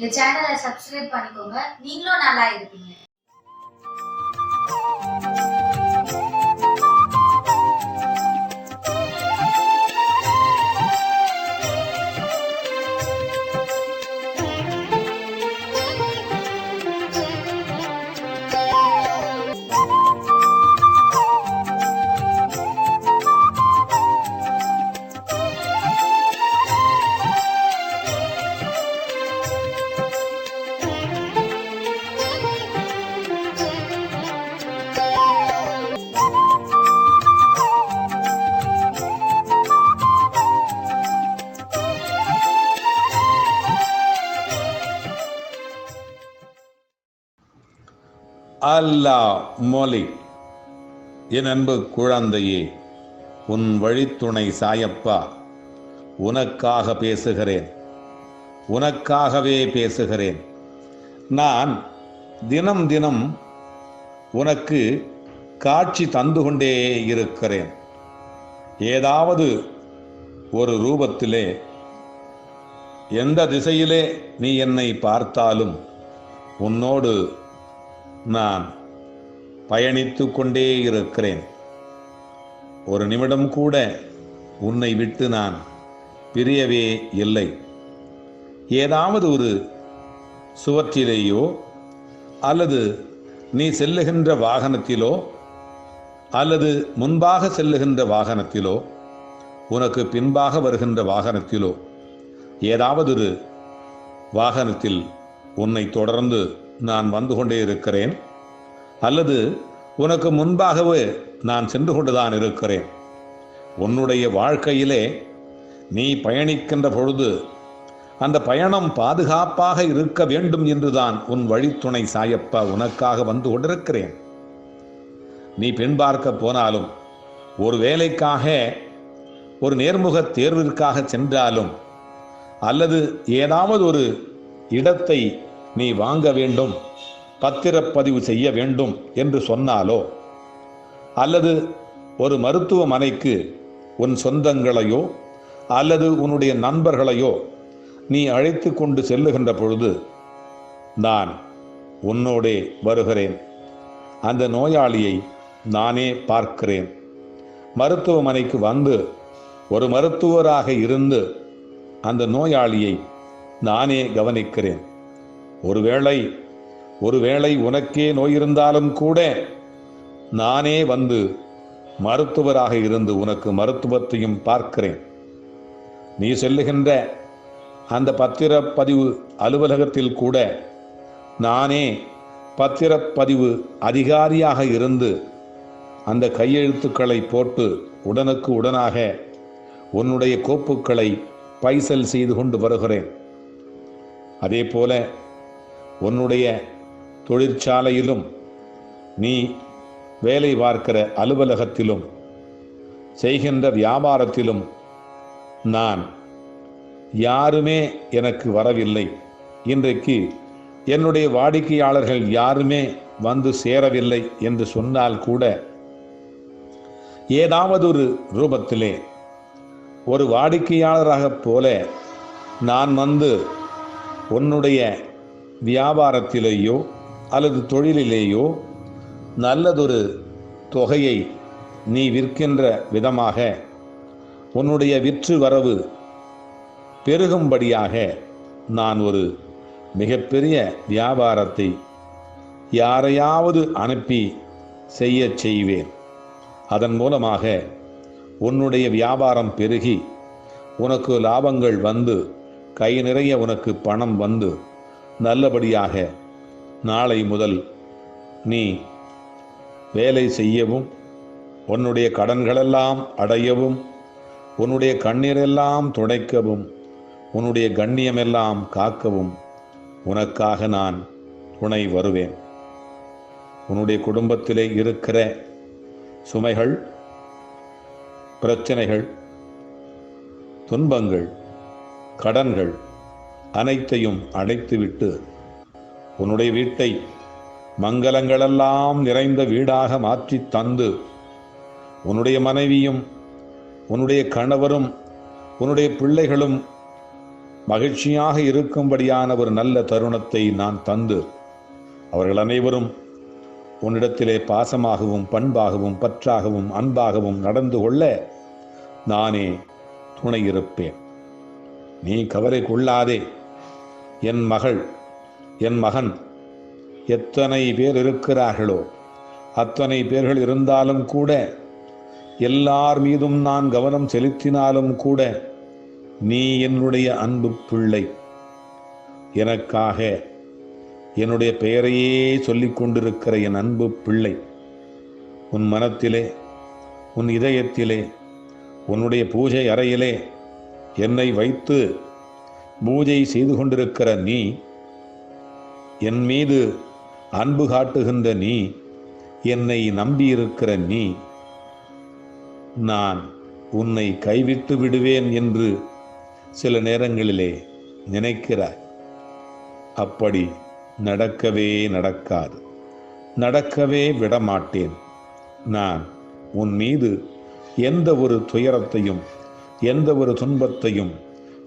இந்த சேனலை சப்ஸ்கிரைப் பண்ணிக்கோங்க. நீங்களும் நல்லா இருப்பீங்க. அல்லா மொழி. என் அன்பு குழந்தையே உன் வழித்துணை சாயப்பா உனக்காக பேசுகிறேன். உனக்காகவே பேசுகிறேன். நான் தினம் தினம் உனக்கு காட்சி தந்து கொண்டே இருக்கிறேன். ஏதாவது ஒரு ரூபத்திலே எந்த திசையிலே நீ என்னை பார்த்தாலும் உன்னோடு நான் பயணித்து கொண்டே இருக்கிறேன். ஒரு நிமிடம் கூட உன்னை விட்டு நான் பிரியவே இல்லை. ஏதாவது ஒரு சுவற்றிலேயோ அல்லது நீ செல்லுகின்ற வாகனத்திலோ அல்லது முன்பாக செல்லுகின்ற வாகனத்திலோ உனக்கு பின்பாக வருகின்ற வாகனத்திலோ ஏதாவது ஒரு வாகனத்தில் உன்னை தொடர்ந்து நான் வந்து கொண்டே இருக்கிறேன். அல்லது உனக்கு முன்பாகவே நான் சென்று கொண்டுதான் இருக்கிறேன். உன்னுடைய வாழ்க்கையிலே நீ பயணிக்கின்ற பொழுது அந்த பயணம் பாதுகாப்பாக இருக்க வேண்டும் என்றுதான் உன் வழித்துணை சாயப்பா உனக்காக வந்து கொண்டிருக்கிறேன். நீ பெண் பார்க்க போனாலும் ஒரு வேலைக்காக ஒரு நேர்முக தேர்விற்காக சென்றாலும் அல்லது ஏதாவது ஒரு இடத்தை நீ வாங்க வேண்டும் பத்திரப்பதிவு செய்ய வேண்டும் என்று சொன்னாலோ? அல்லது ஒரு மருத்துவமனைக்கு உன் சொந்தங்களையோ அல்லது உன்னுடைய நண்பர்களையோ நீ அழைத்து கொண்டு செல்லுகின்ற பொழுது நான் உன்னோடே வருகிறேன். அந்த நோயாளியை நானே பார்க்கிறேன். மருத்துவமனைக்கு வந்து ஒரு மருத்துவராக இருந்து அந்த நோயாளியை நானே கவனிக்கிறேன். ஒருவேளை ஒருவேளை உனக்கே நோய் இருந்தாலும் கூட நானே வந்து மருத்துவராக இருந்து உனக்கு மருத்துவத்தையும் பார்க்கிறேன். நீ செல்லுகின்ற அந்த பத்திரப்பதிவு அலுவலகத்தில் கூட நானே பத்திரப்பதிவு அதிகாரியாக இருந்து அந்த கையெழுத்துக்களை போட்டு உடனுக்கு உடனாக உன்னுடைய கோப்புக்களை பைசல் செய்து கொண்டு வருகிறேன். அதே போல உன்னுடைய தொழிற்சாலையிலும் நீ வேலை பார்க்கிற அலுவலகத்திலும் செய்கின்ற வியாபாரத்திலும் நான் யாருமே எனக்கு வரவில்லை. இன்றைக்கு என்னுடைய வாடிக்கையாளர்கள் யாருமே வந்து சேரவில்லை என்று சொன்னால் கூட ஏதாவது ஒரு ரூபத்திலே ஒரு வாடிக்கையாளராகப் போல நான் வந்து உன்னுடைய வியாபாரத்திலேயோ அல்லது தொழிலிலேயோ நல்லதொரு தொகையை நீ விற்கின்ற விதமாக உன்னுடைய விற்று வரவு பெருகும்படியாக நான் ஒரு மிகப்பெரிய வியாபாரத்தை யாரையாவது அனுப்பி செய்யச் செய்வேன். அதன் மூலமாக உன்னுடைய வியாபாரம் பெருகி உனக்கு லாபங்கள் வந்து கை நிறைய உனக்கு பணம் வந்து நல்லபடியாக நாளை முதல் நீ வேலை செய்யவும் உன்னுடைய கடன்களெல்லாம் அடையவும் உன்னுடைய கண்ணீரெல்லாம் துடைக்கவும் உன்னுடைய கண்ணியமெல்லாம் காக்கவும் உனக்காக நான் துணை வருவேன். உன்னுடைய குடும்பத்திலே இருக்கிற சுமைகள் பிரச்சனைகள் துன்பங்கள் கடன்கள் அனைத்தையும் அடைத்துவிட்டு உன்னுடைய வீட்டை மங்களங்களெல்லாம் நிறைந்த வீடாக மாற்றி தந்து உன்னுடைய மனைவியும் உன்னுடைய கணவரும் உன்னுடைய பிள்ளைகளும் மகிழ்ச்சியாக இருக்கும்படியான ஒரு நல்ல தருணத்தை நான் தந்து அவர்கள் அனைவரும் உன்னிடத்திலே பாசமாகவும் பண்பாகவும் பற்றாகவும் அன்பாகவும் நடந்து கொள்ள நானே துணை இருப்பேன். நீ கவலை கொள்ளாதே என் மகள் என் மகன் எத்தனை பேர் இருக்கிறார்களோ அத்தனை பேர்கள் இருந்தாலும் கூட எல்லார் மீதும் நான் கவனம் செலுத்தினாலும் கூட நீ என்னுடைய அன்பு பிள்ளை. எனக்காக என்னுடைய பெயரையே சொல்லிக் கொண்டிருக்கிற என் அன்பு பிள்ளை. உன் மனத்திலே உன் இதயத்திலே உன்னுடைய பூஜை அறையிலே என்னை வைத்து பூஜை செய்து கொண்டிருக்கிற நீ என் மீது அன்பு காட்டுகின்ற நீ என்னை நம்பியிருக்கிற நீ நான் உன்னை கைவிட்டு விடுவேன் என்று சில நேரங்களிலே நினைக்கிறாய். அப்படி நடக்கவே நடக்காது. நடக்கவே விடமாட்டேன். நான் உன் மீது எந்த ஒரு துயரத்தையும் எந்த ஒரு துன்பத்தையும்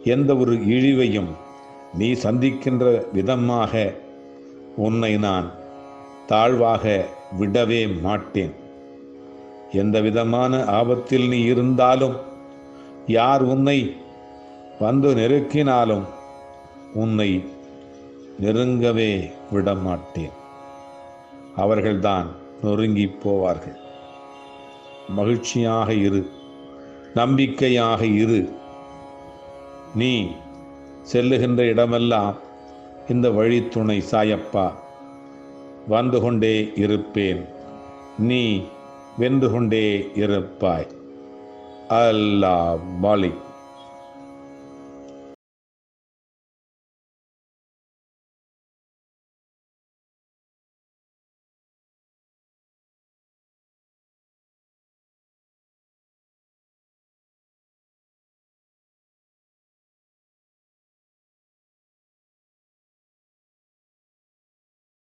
எந்த ஒரு இழிவையும் நீ சந்திக்கின்ற விதமாக உன்னை நான் தாழ்வாக விடவே மாட்டேன். எந்த விதமான ஆபத்தில் நீ இருந்தாலும் யார் உன்னை வந்து நெருக்கினாலும் உன்னை நெருங்கவே விடமாட்டேன். அவர்கள்தான் நொறுங்கி போவார்கள். மகிழ்ச்சியாக இரு நம்பிக்கையாக இரு. நீ செல்லுகின்ற இடமெல்லாம் இந்த வழித்துணை சாயப்பா. வந்து கொண்டே இருப்பேன். நீ வென்று கொண்டே இருப்பாய். அல்லாஹ் மாலிக்.